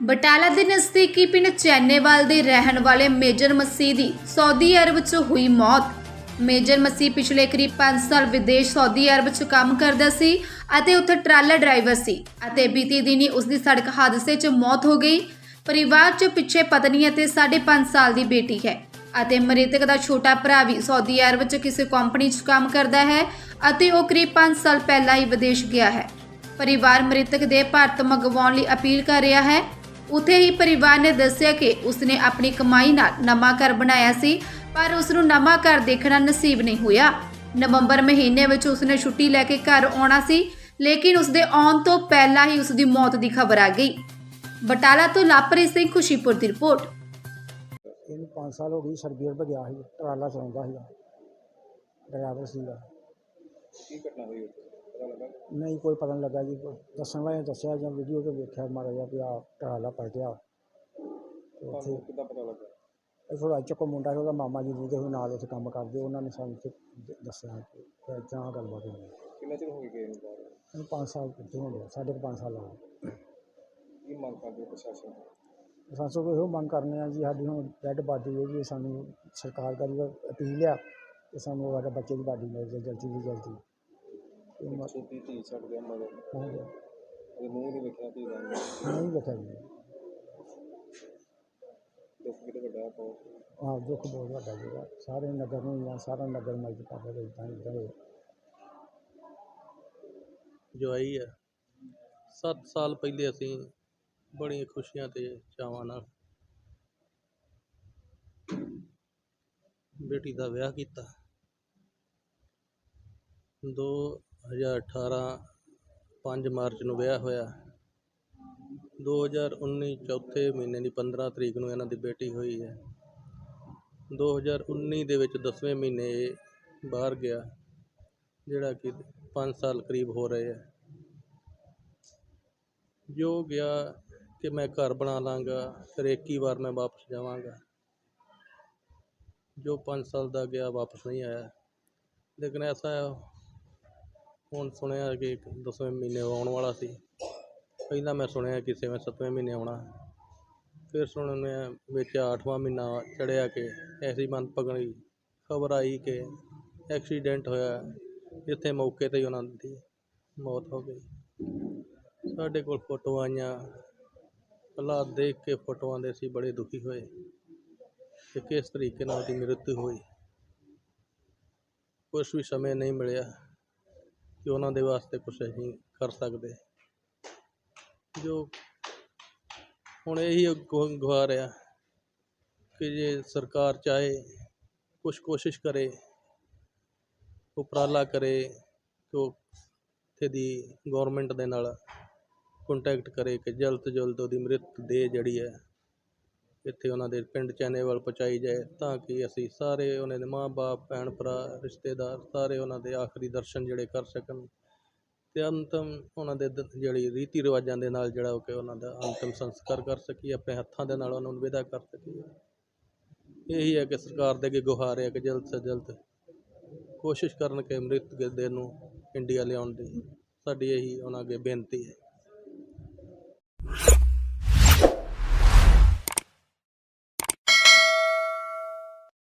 ਬਟਾਲਾ ਦੇ ਨਜ਼ਦੀਕੀ ਪਿੰਡ ਚੈਨੇਵਾਲ ਦੇ ਰਹਿਣ ਵਾਲੇ ਮੇਜਰ ਮਸੀਹ ਦੀ ਸਾਊਦੀ ਅਰਬ 'ਚ ਹੋਈ ਮੌਤ। ਮੇਜਰ ਮਸੀਹ ਪਿਛਲੇ ਕਰੀਬ 5 ਸਾਲ ਵਿਦੇਸ਼ ਸਾਊਦੀ ਅਰਬ 'ਚ ਕੰਮ ਕਰਦਾ ਸੀ ਅਤੇ ਉੱਥੇ ਟਰਾਲਾ ਡਰਾਈਵਰ ਸੀ ਅਤੇ ਬੀਤੀ ਦਿਨੀ ਉਸ ਦੀ ਸੜਕ ਹਾਦਸੇ 'ਚ ਮੌਤ ਹੋ ਗਈ। ਪਰਿਵਾਰ 'ਚ ਪਿੱਛੇ ਪਤਨੀ ਅਤੇ 5.5 ਸਾਲ ਦੀ ਬੇਟੀ ਹੈ ਅਤੇ ਮ੍ਰਿਤਕ ਦਾ ਛੋਟਾ ਭਰਾ ਵੀ ਸਾਊਦੀ ਅਰਬ 'ਚ ਕਿਸੇ ਕੰਪਨੀ 'ਚ ਕੰਮ ਕਰਦਾ ਹੈ ਅਤੇ ਉਹ ਕਰੀਬ 5 ਸਾਲ ਪਹਿਲਾਂ ਹੀ ਵਿਦੇਸ਼ ਗਿਆ ਹੈ। ਪਰਿਵਾਰ ਮ੍ਰਿਤਕ ਦੇ ਭਾਰਤ ਮੰਗਵਾਉਣ ਲਈ ਅਪੀਲ ਕਰ ਰਿਹਾ ਹੈ ਉਥੇ ਹੀ ਪਰਿਵਾਰ ਨੇ ਦੱਸਿਆ ਕਿ ਉਸਨੇ ਆਪਣੀ ਕਮਾਈ ਨਾਲ ਨਵਾਂ ਘਰ ਬਣਾਇਆ ਸੀ ਪਰ ਉਸ ਨੂੰ ਨਵਾਂ ਘਰ ਦੇਖਣਾ ਨਸੀਬ ਨਹੀਂ ਹੋਇਆ। ਨਵੰਬਰ ਮਹੀਨੇ ਵਿੱਚ ਉਸਨੇ ਛੁੱਟੀ ਲੈ ਕੇ ਘਰ ਆਉਣਾ ਸੀ ਲੇਕਿਨ ਉਸਦੇ ਆਉਣ ਤੋਂ ਪਹਿਲਾਂ ਹੀ ਉਸ ਦੀ ਮੌਤ ਦੀ ਖਬਰ ਆ ਗਈ। ਬਟਾਲਾ ਤੋਂ ਲਾਪਰੀ ਸਿੰਘ ਖੁਸ਼ੀਪੁਰ ਦੀ ਰਿਪੋਰਟ। ਇਹਨੂੰ 5 ਸਾਲ ਹੋ ਗਏ ਸਰਬੀਅਰ ਗਿਆ ਸੀ ਟਰਾਲਾ ਚਲਾਉਂਦਾ ਸੀਗਾ ਡਰਾਈਵਰ ਸੀਗਾ। ਕੀ ਘਟਨਾ ਹੋਈ ਉੱਥੇ? ਨਹੀਂ ਕੋਈ ਪਤਾ ਨਹੀਂ ਲੱਗਾ ਜੀ ਕੋਈ ਦੱਸਣ ਵਾਲੇ ਨੇ ਦੱਸਿਆ ਜਾਂ ਵੀਡੀਓ ਤੇ ਵੇਖਿਆ ਮਾੜਾ ਜਿਹਾ ਵੀ ਆ ਟਰਾਲਾ ਪਲਟਿਆ ਤੇ ਉੱਥੇ ਤੁਹਾਨੂੰ ਕਿੱਦਾਂ ਪਤਾ ਲੱਗਾ? ਇਹ ਥੋੜਾ ਚੱਕੋ ਮੁੰਡਾ ਸੀ ਉਹਦਾ ਮਾਮਾ ਜੀ ਦੇ ਹੋਏ ਨਾਲ ਉੱਥੇ ਕੰਮ ਕਰਦੇ ਉਹਨਾਂ ਨੇ ਸਾਨੂੰ ਫਿਰ ਦ- ਦੱਸਿਆ ਕਿ ਇੱਦਾਂ ਗੱਲਬਾਤ ਹੋਈ। ਹੈ। ਕਿੰਨਾ ਚਿਰ ਹੋ ਗਿਆ ਇਹਨੂੰ ਬਾਹਰ? ਇਹਨੂੰ 5 ਸਾਲ ਕਿੱਥੇ ਹੋ ਗਏ ਸਾਢੇ ਕੁ ਪੰਜ ਸਾਲ ਹੋ ਗਏ। ਕੀ ਮੰਗ ਕਰਦੇ ਹੋ ਪ੍ਰਸ਼ਾਸਨ ਤੋਂ? ਸਾਸੋ ਕੋਈ ਇਹੋ ਮੰਗ ਕਰਨੇ ਆ ਜੀ ਸਾਡੀ ਹੁਣ ਡੈਡ ਬਾਡੀ ਹੈ ਜੀ ਸਾਨੂੰ ਸਰਕਾਰ ਦਾ ਵੀ ਅਪੀਲ ਆ ਕਿ ਸਾਨੂੰ ਸਾਡੇ ਬੱਚੇ ਦੀ ਬਾਡੀ ਮਿਲ ਜਾਏ ਜਲਦੀ ਤੋਂ ਜਲਦੀ। ਇਹ ਇੱਕ ਮ- ਛੋਟੀ ਧੀ ਛੱਡ ਗਿਆ ਮਗਰ। ਹੋ ਗਿਆ ਉਹਦੇ ਮੂੰਹ ਨਹੀਂ ਵੇਖਿਆ ਧੀ ਦਾ ਨਹੀਂ। ਵੇਖਿਆ ਜੀ ਦੁੱਖ ਕਿਤੇ ਵੱਡਾ ਹੈ ਬਹੁਤ ਹਾਂ ਦੁੱਖ ਬਹੁਤ ਵੱਡਾ ਸੀਗਾ ਸਾਰੇ ਨਗਰ ਨੂੰ ਜਾਂ ਸਾਰਾ ਨਗਰ ਮਦਦ ਕਰਦਾ ਰਿਹਾ ਤਾਂ ਇਦਾਂ ਹੋਇਆ ਜੋ ਆਈ ਹੈ 7 ਸਾਲ ਪਹਿਲੇ ਅਸੀਂ ਬੜੀਆਂ ਖੁਸ਼ੀਆਂ ਤੇ ਚਾਵਾਂ ਨਾਲ ਬੇਟੀ ਦਾ ਵਿਆਹ ਕੀਤਾ। 2018 5 ਮਾਰਚ ਨੂੰ ਵਿਆਹ ਹੋਇਆ। 2019 ਚੌਥੇ ਮਹੀਨੇ ਦੀ 15 ਤਰੀਕ ਨੂੰ ਇਹਨਾਂ ਦੀ ਬੇਟੀ ਹੋਈ ਹੈ। 2019 ਦੇ ਵਿੱਚ 10ਵੇਂ ਮਹੀਨੇ ਇਹ ਬਾਹਰ ਗਿਆ ਜਿਹੜਾ ਕਿ ਪੰਜ ਸਾਲ ਕਰੀਬ ਹੋ ਰਹੇ ਹੈ ਜੋ ਗਿਆ ਕਿ ਮੈਂ ਘਰ ਬਣਾ ਲਾਂਗਾ ਫਿਰ ਇੱਕ ਹੀ ਵਾਰ ਮੈਂ ਵਾਪਸ ਜਾਵਾਂਗਾ। ਜੋ ਪੰਜ ਸਾਲ ਦਾ ਗਿਆ ਵਾਪਸ ਨਹੀਂ ਆਇਆ। ਲੇਕਿਨ ਐਸਾ ਹੈ, ਹੁਣ ਸੁਣਿਆ ਕਿ ਇੱਕ ਦਸਵੇਂ ਮਹੀਨੇ ਆਉਣ ਵਾਲਾ ਸੀ। ਪਹਿਲਾਂ ਮੈਂ ਸੁਣਿਆ ਕਿ ਛੇਵੇਂ, ਸੱਤਵੇਂ ਮਹੀਨੇ ਆਉਣਾ। ਫਿਰ ਸੁਣਿਆ ਵਿੱਚ ਅੱਠਵਾਂ ਮਹੀਨਾ ਚੜ੍ਹਿਆ ਕਿ ਐਸੀ ਮਨ ਪਗਣੀ ਖਬਰ ਆਈ ਕਿ ਐਕਸੀਡੈਂਟ ਹੋਇਆ ਜਿੱਥੇ ਮੌਕੇ ਤੇ ਹੀ ਉਹਨਾਂ ਦੀ ਮੌਤ ਹੋ ਗਈ। ਸਾਡੇ ਕੋਲ ਫੋਟੋਆਂ ਆਈਆਂ। ਹਾਲਾਤ ਦੇਖ ਕੇ ਫੋਟੋਆਂ ਦੇ ਅਸੀਂ ਬੜੇ ਦੁਖੀ ਹੋਏ ਕਿ ਕਿਸ ਤਰੀਕੇ ਨਾਲ ਉਹਦੀ ਮ੍ਰਿਤੂ ਹੋਈ। ਕੁਛ ਵੀ ਸਮੇਂ ਨਹੀਂ ਮਿਲਿਆ। ਕਿ ਉਹਨਾਂ ਦੇ ਵਾਸਤੇ ਕੁਛ ਅਸੀਂ ਕਰ ਸਕਦੇ ਜੋ ਹੁਣ ਇਹੀ ਗੁ- ਗੁਹਾਰ ਆ ਕਿ ਜੇ ਸਰਕਾਰ ਚਾਹੇ, ਕੁਛ ਕੋਸ਼ਿਸ਼ ਕਰੇ, ਉਪਰਾਲਾ ਕਰੇ ਕਿ ਉਹ ਇੱਥੇ ਦੀ ਗੌਰਮੈਂਟ ਦੇ ਨਾਲ ਕੰਟੈਕਟ ਕਰੇ ਕਿ ਜਲਦ ਤੋਂ ਜਲਦ ਉਹਦੀ ਮ੍ਰਿਤ ਦੇਹ ਜਿਹੜੀ ਹੈ ਇੱਥੇ ਉਹਨਾਂ ਦੇ ਪਿੰਡ ਚੈਨੇਵਲ ਪਹੁੰਚਾਈ ਜਾਏ, ਤਾਂ ਕਿ ਅਸੀਂ ਸਾਰੇ ਉਹਨਾਂ ਦੇ ਮਾਂ-ਬਾਪ ਭੈਣ ਭਰਾ, ਰਿਸ਼ਤੇਦਾਰ ਸਾਰੇ ਉਹਨਾਂ ਦੇ ਆਖਰੀ ਦਰਸ਼ਨ ਜਿਹੜੇ ਕਰ ਸਕਣ। ਅਤੇ ਅੰਤਿਮ ਉਹਨਾਂ ਦੇ ਦ- ਜਿਹੜੀ ਰੀਤੀ ਰਿਵਾਜਾਂ ਦੇ ਨਾਲ ਜਿਹੜਾ ਉਹ ਕਿ ਉਹਨਾਂ ਦਾ ਅੰਤਿਮ ਸੰਸਕਾਰ ਕਰ ਸਕੀਏ, ਆਪਣੇ ਹੱਥਾਂ ਦੇ ਨਾਲ ਉਹਨਾਂ ਨੂੰ ਵਿਦਾ ਕਰ ਸਕੀਏ। ਇਹੀ ਹੈ ਕਿ ਸਰਕਾਰ ਦੇ ਅੱਗੇ ਗੁਹਾਰ ਹੈ ਕਿ ਜਲਦ ਤੋਂ ਜਲਦ ਕੋਸ਼ਿਸ਼ ਕਰਨ ਕਿ ਮ੍ਰਿਤ ਦੇ ਨੂੰ ਇੰਡੀਆ ਲਿਆਉਣ ਦੀ। ਸਾਡੀ ਇਹੀ ਉਹਨਾਂ ਅੱਗੇ ਬੇਨਤੀ ਹੈ।